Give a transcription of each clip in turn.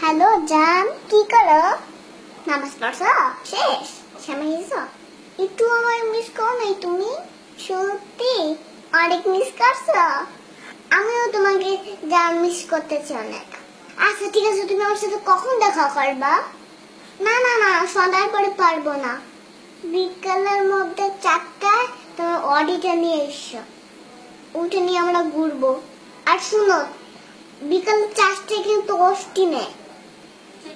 Hello, জান, কি করো? নামাজ পড়ছো শেষ এসো একটু আমার মিস করো নাই তুমি? সত্যি? অনেক মিস করছ? আমিও তোমাকে জান মিস করতেছি অনেক। আচ্ছা ঠিক আছে, তুমি আমার সাথে কখন দেখা করবা? না না না, সন্ধ্যার পরে পারব না। বিকালের মধ্যে চারটায় তোমার অডিটা নিয়ে এসো। ওটা নিয়ে আমরা ঘুরবো। আর শুনো, বিকাল চারটে কিন্তু অষ্টি নেই।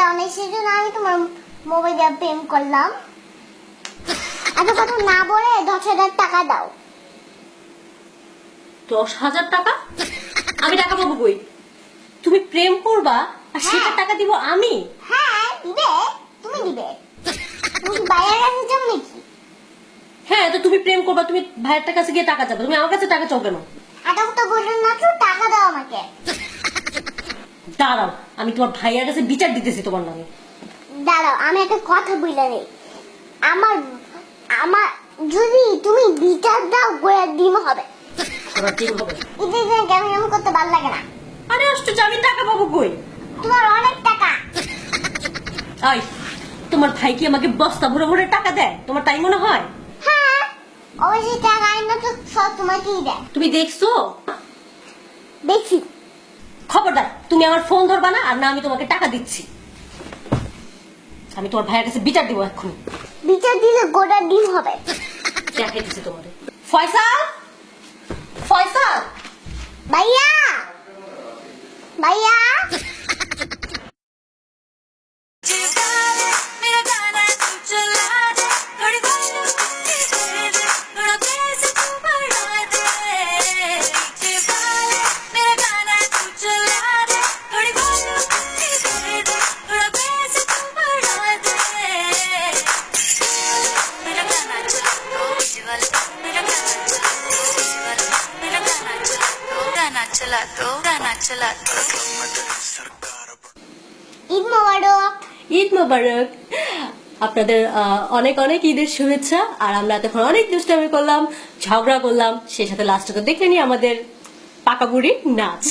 দাও না সেই জন্য আমি তোমার মোবাইল প্রেম করলাম। এত কথা না বলে দশ হাজার টাকা দাও। দশ হাজার টাকা? আমি টাকা পাবো কই? তুমি প্রেম করবা আর সেটা টাকা দিব আমি? হ্যাঁ দিবে। তুমি দিবে। তুমি কাছে যাও নাকি? হ্যাঁ তো তুমি প্রেম করবা তুমি ভাইয়ের কাছে গিয়ে টাকা চাবে তুমি আমার কাছে টাকা চাও কেন? এটা তো বললেন না তো টাকা দাও আমাকে। দাঁড়াও আমি তোমার ভাইয়ের কাছে বিচার দিতেছি তোমার নামে। দাঁড়াও আমি একটা কথা বলে নেই। আমার আমার যদি তুমি বিচার দাও গোয়া ডিম হবে। কেমন করতে ভালো লাগে না। আরে আশ্চর্য আমি টাকা পাবো কই? তোমার অনেক টাকা। আই তোমার ভাই কি আমাকে বস্তা ভরে ভরে টাকা দেয়? তোমার তাই মনে হয়? হ্যাঁ অবশ্যই টাকা আইন তো সব তোমাকেই দেয়। তুমি দেখছ? দেখছি। খবরদার তুমি আমার ফোন ধরবা না আর না আমি তোমাকে টাকা দিচ্ছি। আমি তোমার ভাইয়ের কাছে বিচার দিব এখন বিচার দিলে গোটা ডিম হবে। দেখাই দিচ্ছি তোমাদের? ফয়সাল? ফয়সাল? ভাইয়া? ভাইয়া? चला तो गाना चला तो ঈদ মোবারক ঈদ মোবারক আপনাদের আহ, অনেক অনেক ঈদের শুভেচ্ছা আর আমরা এতক্ষণ অনেক দুষ্টামি করলাম ঝগড়া করলাম সেই সাথে লাস্টে দেখে নি আমাদের পাকা বুড়ি নাচ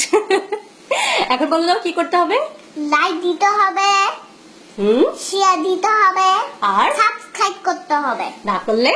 এখন বলে দাও কি করতে হবে লাইক দিতে হবে হুম শেয়ার দিতে হবে আর সাবস্ক্রাইব করতে হবে না করলে